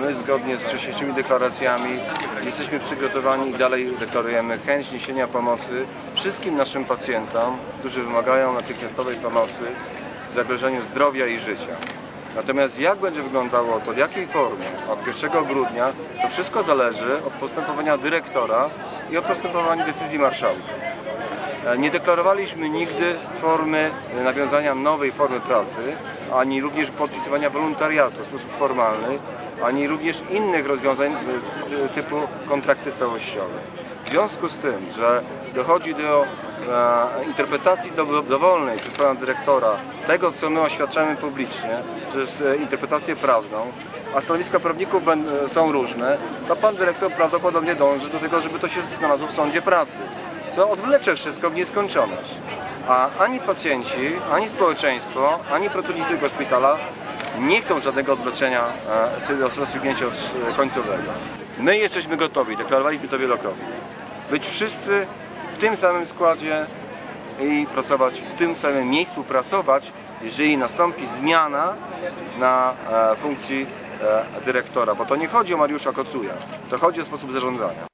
My zgodnie z wcześniejszymi deklaracjami jesteśmy przygotowani i dalej deklarujemy chęć niesienia pomocy wszystkim naszym pacjentom, którzy wymagają natychmiastowej pomocy w zagrożeniu zdrowia i życia. Natomiast jak będzie wyglądało to, w jakiej formie od 1 grudnia, to wszystko zależy od postępowania dyrektora i od postępowania decyzji marszałka. E, Nie deklarowaliśmy nigdy formy nawiązania nowej formy pracy, ani również podpisywania wolontariatu w sposób formalny, ani również innych rozwiązań e, ty- typu kontrakty całościowe. W związku z tym, że dochodzi do e, interpretacji do- dowolnej przez pana dyrektora tego, co my oświadczamy publicznie, przez e, interpretację prawną, a stanowiska prawników będą- są różne, to pan dyrektor prawdopodobnie dąży do tego, żeby to się znalazło w sądzie pracy, co odwlecze wszystko w nieskończoność. A ani pacjenci, ani społeczeństwo, ani pracownicy tego szpitala nie chcą żadnego odwleczenia e, rozstrzygnięcia e, końcowego. My jesteśmy gotowi, deklarowaliśmy to wielokrotnie, być wszyscy w tym samym składzie i pracować w tym samym miejscu, pracować, jeżeli nastąpi zmiana na e, funkcji dyrektora, bo to nie chodzi o Mariusza Kocuja, to chodzi o sposób zarządzania.